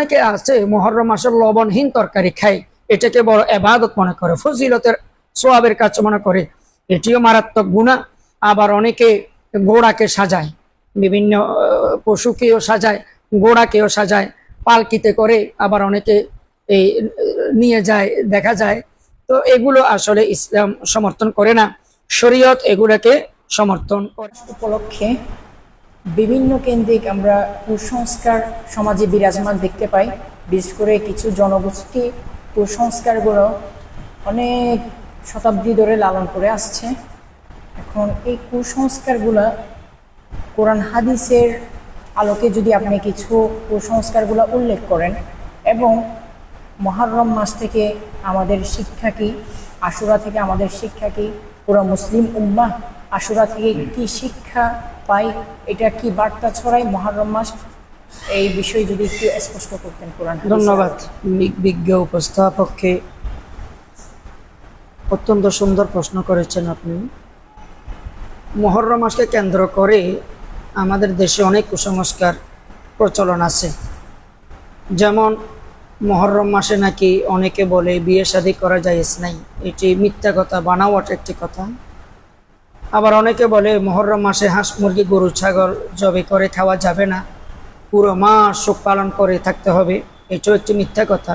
অনেকে আছে মহরম মাসের লবণহীন তরকারি খায়। এটাকে বড় এবাদত মনে করে, ফজিলতের সোয়াবের কাজ মনে করে। এটিও মারাত্মক গুণা আবার অনেকে গোড়াকে সাজায়, বিভিন্ন পশুকেও সাজায়, গোড়াকেও সাজায়, পালকিতে করে। আবার অনেকে এই নিয়ে যায়, দেখা যায়। তো এগুলো আসলে ইসলাম সমর্থন করে না। শরীয়ত এগুলোকে সমর্থন করে উপলক্ষে বিভিন্ন কেন্দ্রিক আমরা কুসংস্কার সমাজে বিরাজমান দেখতে পাই। বিশেষ করে কিছু জনগোষ্ঠী কুসংস্কারগুলো অনেক শতাব্দী ধরে লালন করে আসছে। এখন এই কুসংস্কারগুলো কোরআন হাদিসের আলোকে যদি আপনি কিছু কুসংস্কারগুলো উল্লেখ করেন এবং মহারম মাস থেকে আমাদের শিক্ষা কি, আশুরা থেকে আমাদের শিক্ষা কি, পুরো মুসলিম উম্মাহ আশুরা থেকে কি শিক্ষা পাই, এটা কি বার্তা ছড়ায় মহারম মাস? এই বিষয়ে যদি একটু স্পষ্ট করতেন কোরআন ধন্যবাদ। বিজ্ঞ উপস্থাপককে অত্যন্ত সুন্দর প্রশ্ন করেছেন আপনি। মহরম মাসকে কেন্দ্র করে আমাদের দেশে অনেক কুসংস্কার প্রচলন আছে। যেমন, মহরম মাসে নাকি অনেকে বলে বিয়ে শাদী করা যায় নাই। এটি মিথ্যা কথা, বানাওয়াট একটি কথা। আবার অনেকে বলে, মহরম মাসে হাঁস মুরগি, গরু, ছাগল জবে করে খাওয়া যাবে না। পুরো মাস শোক পালন করে থাকতে হবে। এটাও একটি মিথ্যা কথা।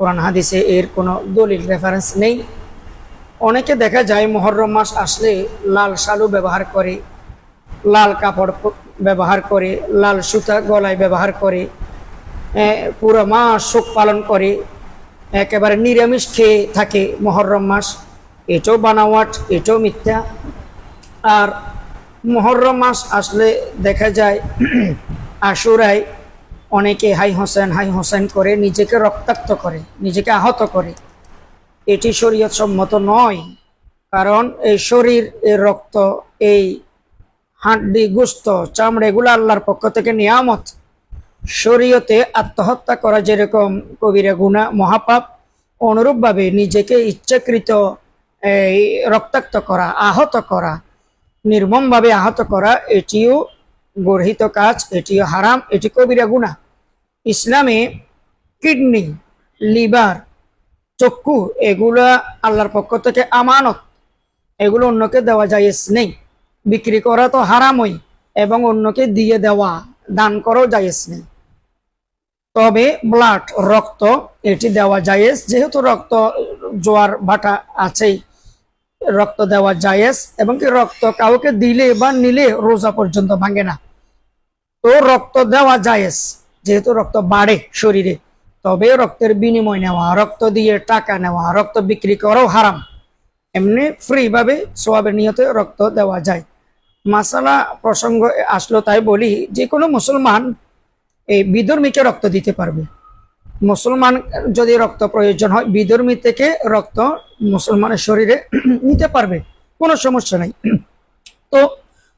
কোরআন, হাদিসে এর কোনো দলিল রেফারেন্স নেই। অনেকে দেখা যায়, মহরম মাস আসলে লাল শালু ব্যবহার করে, লাল কাপড় ব্যবহার করে, লাল সুতা গলায় ব্যবহার করে পুরো মাস শোক পালন করে, একেবারে নিরামিষ খেয়ে থাকে মহরম মাস। এটাও বানাওয়াট, এটাও মিথ্যা। আর মহরম মাস আসলে দেখা যায় আশুরায় অনেকে হাই হোসেন হাই হোসেন করে নিজেকে রক্তাক্ত করে, নিজেকে আহত করে। এটি শরীয়ত সম্মত নয়, কারণ এই শরীর, এই রক্ত, এই হাড্ডি, গুস্ত, চামড়া, এগুলো আল্লাহর পক্ষ থেকে নিয়ামত। শরীয়তে আত্মহত্যা করা যেরকম কবিরা গুণা, মহাপাপ, অনুরূপভাবে নিজেকে ইচ্ছাকৃত, এই রক্তাক্ত করা, আহত করা নির্মমভাবে আহত করা, এটিও গর্হিত কাজ, এটিও হারাম, এটি কবিরা গুণা ইসলামে কিডনি, লিভার, চক্ষু, এগুলা আল্লাহর পক্ষ থেকে আমানত। এগুলো অন্যকে দেওয়া যায় নেই। বিক্রি করা তো হারামই, এবং অন্যকে দিয়ে দেওয়া, দান করাও জায়েজ নেই। তবে ব্লাড, রক্ত, এটি দেওয়া জায়েজ, যেহেতু রক্ত, জোয়ার, ভাটা আছেই। রক্ত দেওয়া জায়েজ এবং কি রক্ত কাউকে দিলে বা নিলে রোজা পর্যন্ত ভাঙে না। তো রক্ত দেওয়া জায়েজ, যেহেতু রক্ত বাড়ে শরীরে, তবে রক্তের বিনিময় নেওয়া, রক্ত দিয়ে টাকা নেওয়া, রক্ত বিক্রি করাও হারাম। এমনি ফ্রি ভাবে সোয়াবের নিয়তে রক্ত দেওয়া যায়। মাসালা প্রসঙ্গ আসলো তাই বলি, যে কোনো মুসলমান এই বিধর্মীকে রক্ত দিতে পারবে। মুসলমান যদি রক্ত প্রয়োজন হয় বিধর্মী থেকে রক্ত মুসলমানের শরীরে নিতে পারবে, কোনো সমস্যা নেই। তো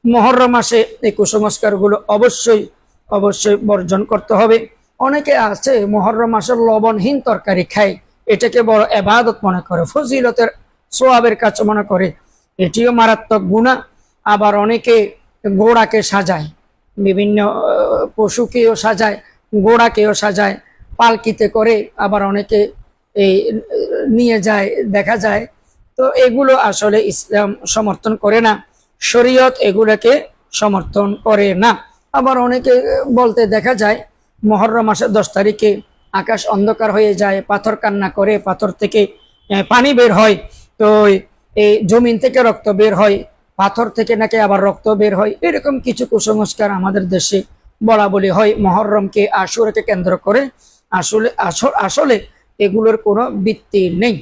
মহরম মাসে এই কুসংস্কারগুলো অবশ্যই অবশ্যই বর্জন করতে হবে। অনেকে আছে, মহরম মাসের লবণহীন তরকারি খায়, এটাকে বড় এবাদত মনে করে, ফজিলতের সোয়াবের কাজ মনে করে, এটিও মারাত্মক গুণা আবার অনেকে গোড়াকে সাজায়, বিভিন্ন পশুকেও সাজায়, গোড়াকেও সাজায় পালকিতে করে আবার অনেকে এই নিয়ে যায়, দেখা যায়। তো এগুলো আসলে ইসলাম সমর্থন করে না। শরীয়ত এগুলোকে সমর্থন করে না। আবার অনেকে বলতে দেখা যায়, মহরম মাসের দশ তারিখে আকাশ অন্ধকার হয়ে যায়, পাথর কান্না করে, পাথর থেকে পানি বের হয়। তো এই জমিন থেকে রক্ত বের হয়, পাথর থেকে নাকি আবার রক্ত বের হয়। এরকম কিছু কুসংস্কার আমাদের দেশে বলা বলি হয়। মহরমকে আশুরকে কেন্দ্র করে আসলে, আসল এগুলোর কোনো ভিত্তি নেই।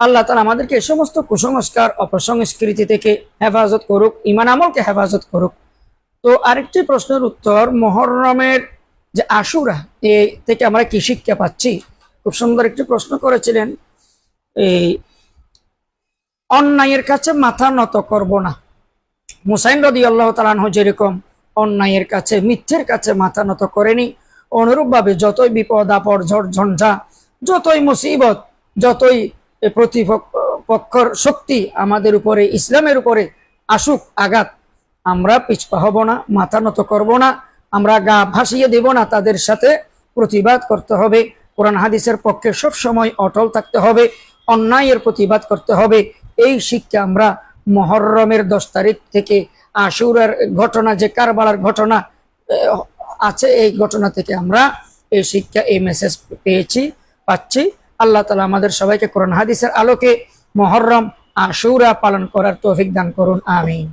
আল্লাহ তালা আমাদেরকে এ সমস্ত কুসংস্কার অপসংস্কৃতি থেকে হেফাজত করুক ইমান আমলকে হেফাজত করুক। তো আরেকটি প্রশ্নের উত্তর, মহরমের যে আশুরা, এ থেকে আমরা কি শিক্ষা পাচ্ছি? খুব সুন্দর একটি প্রশ্ন করেছিলেন। এই, অন্যায়ের কাছে মাথা নত করব না। মুসাইন রদি আল্লাহ তালাহ যেরকম অন্যায়ের কাছে, মিথ্যের কাছে মাথা নত করেনি অনুরূপভাবে যতই বিপদ, আপদ ঝঞ্ঝা, যতই মুসিবত, যতই প্রতিপক্ষর শক্তি আমাদের উপরে, ইসলামের উপরে আসুক আঘাত, আমরা পিছপা হব না, মাথা নত করব না, আমরা গা ভাসিয়ে দেব না, তাদের সাথে প্রতিবাদ করতে হবে। কোরআন হাদিসের পক্ষে সব সময় অটল থাকতে হবে, অন্যায়ের প্রতিবাদ করতে হবে। এই শিক্ষা আমরা মহরমের দশ তারিখ থেকে আশুরার ঘটনা, যে কারবালার ঘটনা আছে এই ঘটনা থেকে আমরা এই শিক্ষা, এই মেসেজ পেয়েছি, পাচ্ছি। আল্লাহ তালা আমাদের সবাইকে করুন হাদিসের আলোকে মহরম, আশুরা পালন করার তৌফিক দান করুন, আমিন।